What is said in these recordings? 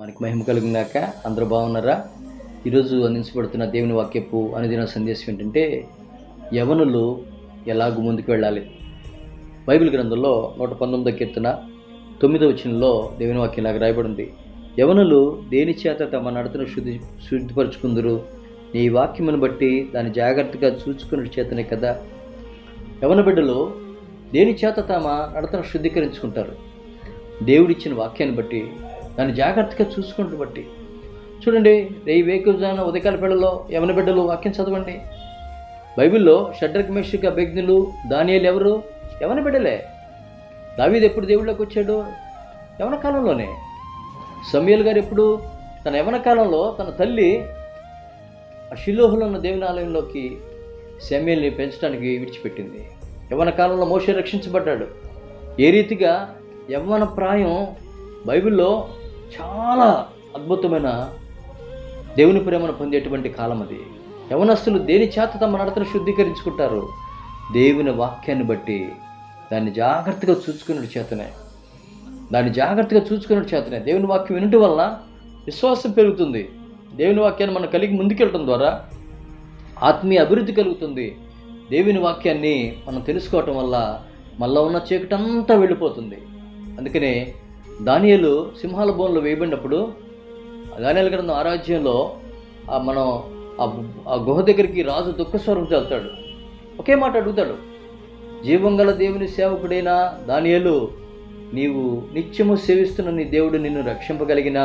మనకి మహిమ కలిగినాక అందరూ బాగున్నారా? ఈరోజు అందించబడుతున్న దేవుని వాక్యపు అనుదిన సందేశం ఏంటంటే యవనులు ఎలాగూ ముందుకు వెళ్ళాలి? బైబిల్ గ్రంథంలో నూట పంతొమ్మిదో కీర్తన తొమ్మిదో వచనంలో దేవుని వాక్యం ఇలాగ రాయబడింది. యవనులు దేని చేత తమ నడతను శుద్ధి శుద్ధిపరుచుకుందరు? నీ వాక్యమును బట్టి దాన్ని జాగ్రత్తగా చూసుకున్న చేతనే కదా? యవన బిడ్డలు దేని చేత తమ నడతను శుద్ధీకరించుకుంటారు? దేవుడిచ్చిన వాక్యాన్ని బట్టి దాన్ని జాగ్రత్తగా చూసుకుంటూ బట్టి. చూడండి రేయి వేకుజాన ఉదయకాల బిడ్డలో యమన బిడ్డలు వాక్యం చదవండి. బైబిల్లో షడ్రక్ మేషిక అభిజ్ఞులు దానియాలు ఎవరు? యవన బిడ్డలే. దావీదు ఎప్పుడు దేవుళ్ళకి వచ్చాడు? యవన కాలంలోనే. సమయల్ గారు ఎప్పుడు? తన యవన కాలంలో తన తల్లి ఆ షిలోహులో ఉన్న దేవుని ఆలయంలోకి సమయల్ని పెంచడానికి విడిచిపెట్టింది. యవన కాలంలో మోసే రక్షించబడ్డాడు. ఏ రీతిగా యవ్వన ప్రాయం బైబిల్లో చాలా అద్భుతమైన దేవుని ప్రేమను పొందేటువంటి కాలం అది. యవనస్తులు దేని చేత తమ నడతను శుద్ధీకరించుకుంటారు? దేవుని వాక్యాన్ని బట్టి దాన్ని జాగ్రత్తగా చూసుకున్నట్టు చేతనే. దాన్ని జాగ్రత్తగా చూసుకున్నట్టు చేతనే. దేవుని వాక్యం వినటం వల్ల విశ్వాసం పెరుగుతుంది. దేవుని వాక్యాన్ని మనం కలిగి ముందుకెళ్ళటం ద్వారా ఆత్మీయ అభివృద్ధి కలుగుతుంది. దేవుని వాక్యాన్ని మనం తెలుసుకోవటం వల్ల మళ్ళా ఉన్న చీకటంతా వెళ్ళిపోతుంది. అందుకనే దానియలు సింహాల బోన్లో వేయబడినప్పుడు దానియాల గ్రంథం ఆరాధ్యంలో మనం ఆ గుహ దగ్గరికి రాజు దుఃఖస్వరం చల్లుతాడు ఒకే మాట అడుగుతాడు. జీవంగల దేవుని సేవకుడైన దానియలు నీవు నిత్యము సేవిస్తున్న నీ దేవుడు నిన్ను రక్షింపగలిగినా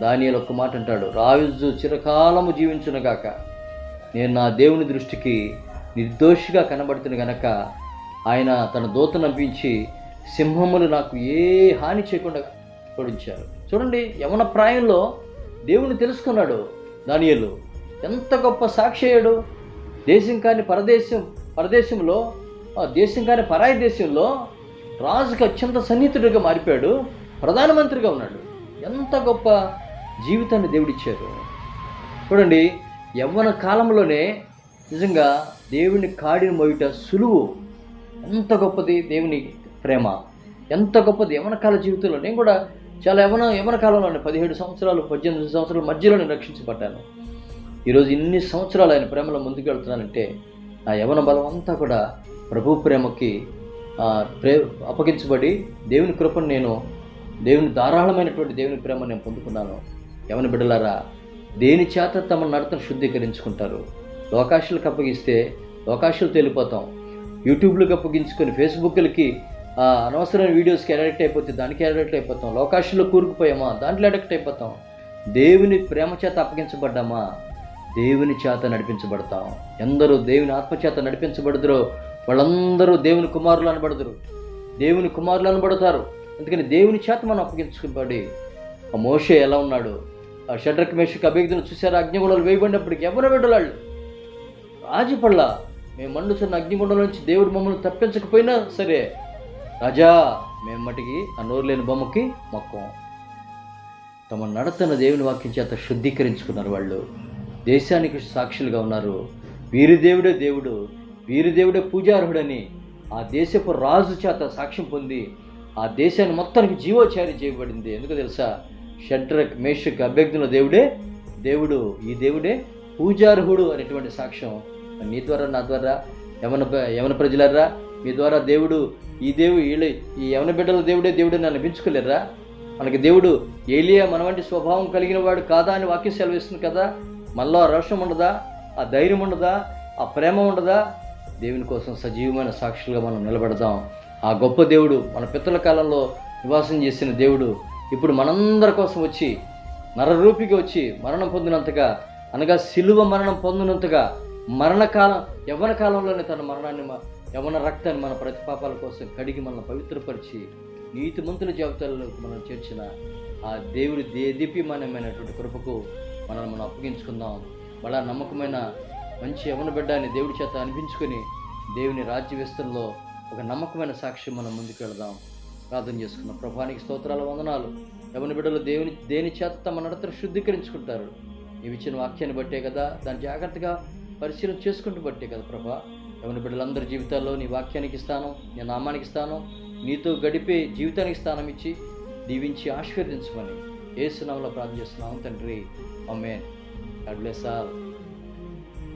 దానియలు ఒక్క మాట అంటాడు. రాజు చిరకాలము జీవించునుగాక నేను నా దేవుని దృష్టికి నిర్దోషిగా కనబడుతున్న గనక ఆయన తన దూత నంపించి సింహములు నాకు ఏ హాని చేయకుండా పొడించారు. చూడండి యవన ప్రాయంలో దేవుని తెలుసుకున్నాడు దానియలు. ఎంత గొప్ప సాక్షి అయ్యాడు. దేశం కాని పరదేశం పరదేశంలో ఆ దేశం కాని పరాయి దేశంలో రాజుకి అత్యంత సన్నిహితుడిగా మారిపోయాడు ప్రధానమంత్రిగా ఉన్నాడు. ఎంత గొప్ప జీవితాన్ని దేవుడిచ్చారు. చూడండి యవ్వన కాలంలోనే నిజంగా దేవుని కాడిని మోయుట సులువు. ఎంత గొప్పది దేవుని ప్రేమ. ఎంత గొప్పది యవన కాల జీవితంలో నేను కూడా చాలా యవన యవన కాలంలోనే పదిహేడు సంవత్సరాలు పద్దెనిమిది సంవత్సరాల మధ్యలో నేను రక్షించబడ్డాను. ఈరోజు ఇన్ని సంవత్సరాలు ఆయన ప్రేమలో ముందుకు వెళ్తున్నానంటే నా యవన బలం అంతా కూడా ప్రభు ప్రేమకి ప్రే అప్పగించబడి దేవుని కృపను నేను దేవుని ధారాళమైనటువంటి దేవుని ప్రేమ నేను పొందుకున్నాను. యవన బిడ్డలారా దేని చేత తమ నడతను శుద్ధీకరించుకుంటారు? లోకాశులకు అప్పగిస్తే లోకాశులు తేలిపోతాం. యూట్యూబ్లకు అప్పగించుకొని ఫేస్బుక్లకి అనవసరమైన వీడియోస్కి అడిక్ట్ అయిపోతే దానికి అడిక్ట్ అయిపోతాం. లోకాశల్లో కూరుకుపోయామా? దాంట్లో అడిక్ట్ అయిపోతాం. దేవుని ప్రేమ చేత అప్పగించబడ్డామా? దేవుని చేత నడిపించబడతాం. ఎందరూ దేవుని ఆత్మచేత నడిపించబడదురో వాళ్ళందరూ దేవుని కుమారులు అనబడదురు. దేవుని కుమారులు అనబడతారు. అందుకని దేవుని చేత మనం అప్పగించుకోబడి ఆ మోషే ఎలా ఉన్నాడు? ఆ షడ్రక్ మేషకు అభిజ్ఞను చూసారు అగ్నిగుండలు వేయబడినప్పటికి ఎవరు బిడ్డలాళ్ళు రాజుపళ్ళ మేము మండుతున్న అగ్నిగుండం నుంచి దేవుడు మమ్మల్ని తప్పించకపోయినా సరే రాజా మేము మటుకి ఆ నోరు లేని బొమ్మకి మొక్కం. తమ నడతన దేవుని వాక్యం చేత శుద్ధీకరించుకున్నారు వాళ్ళు. దేశానికి సాక్షులుగా ఉన్నారు. వీరి దేవుడే దేవుడు వీరి దేవుడే పూజార్హుడని ఆ దేశపు రాజు చేత సాక్ష్యం పొంది ఆ దేశాన్ని మొత్తానికి జీవోచారి చేయబడింది. ఎందుకు తెలుసా? షడ్రక్ మేషక్ అభ్యర్థుల దేవుడే దేవుడు ఈ దేవుడే పూజార్హుడు అనేటువంటి సాక్ష్యం. నీ ద్వారా నా ద్వారా యవన యవన ప్రజలరా మీ ద్వారా దేవుడు ఈ దేవు వీళ్ళు ఈ యవన బిడ్డల దేవుడే దేవుడు నన్ను అనిపించుకోలేరా మనకి దేవుడు ఏలియా మన వంటి స్వభావం కలిగిన వాడు కాదా అని వాక్యం సెలవిస్తుంది కదా? మనలో ఆ రోషం ఉండదా? ఆ ధైర్యం ఉండదా? ఆ ప్రేమ ఉండదా? దేవుని కోసం సజీవమైన సాక్షులుగా మనం నిలబెడదాం. ఆ గొప్ప దేవుడు మన పితల కాలంలో నివాసం చేసిన దేవుడు ఇప్పుడు మనందరి కోసం వచ్చి నరరూపికి వచ్చి మరణం పొందినంతగా అనగా సిలువ మరణం పొందినంతగా మరణకాలం యవ్వన కాలంలోనే తన మరణాన్ని యవన రక్తాన్ని మన ప్రతిపాపాల కోసం కడిగి మనల్ని పవిత్రపరిచి నీతిమంతుల జాబితాలోకి మనం చేర్చిన ఆ దేవుడి దేదీప్యమానమైనటువంటి కృపకు మనల్ని మనం అప్పగించుకుందాం. బలా నమ్మకమైన మంచి యవన బిడ్డ అని దేవుడి చేత అనిపించుకొని దేవుని రాజ్య విస్తరణలో ఒక నమ్మకమైన సాక్ష్యం మనం ముందుకు వెళదాం. ప్రార్థన చేసుకున్న ప్రభానికి స్తోత్రాల వందనాలు. యవన బిడ్డలు దేవుని దేని చేత తమ నడతను శుద్ధీకరించుకుంటారు? నీవు ఇచ్చిన వాక్యాన్ని బట్టే కదా దాన్ని జాగ్రత్తగా పరిశీలన చేసుకుంటూ బట్టే కదా ప్రభా. ఎవరి బిడ్డలందరి జీవితాల్లో నీ వాక్యానికి స్థానం నీ నామానికి స్థానం నీతో గడిపే జీవితానికి స్థానం ఇచ్చి దీవించి ఆశీర్వదించమని ఏసునామలో ప్రార్థన చేస్తున్నాము తండ్రి. అమ్మే గాడ్ సార్ ఆల్.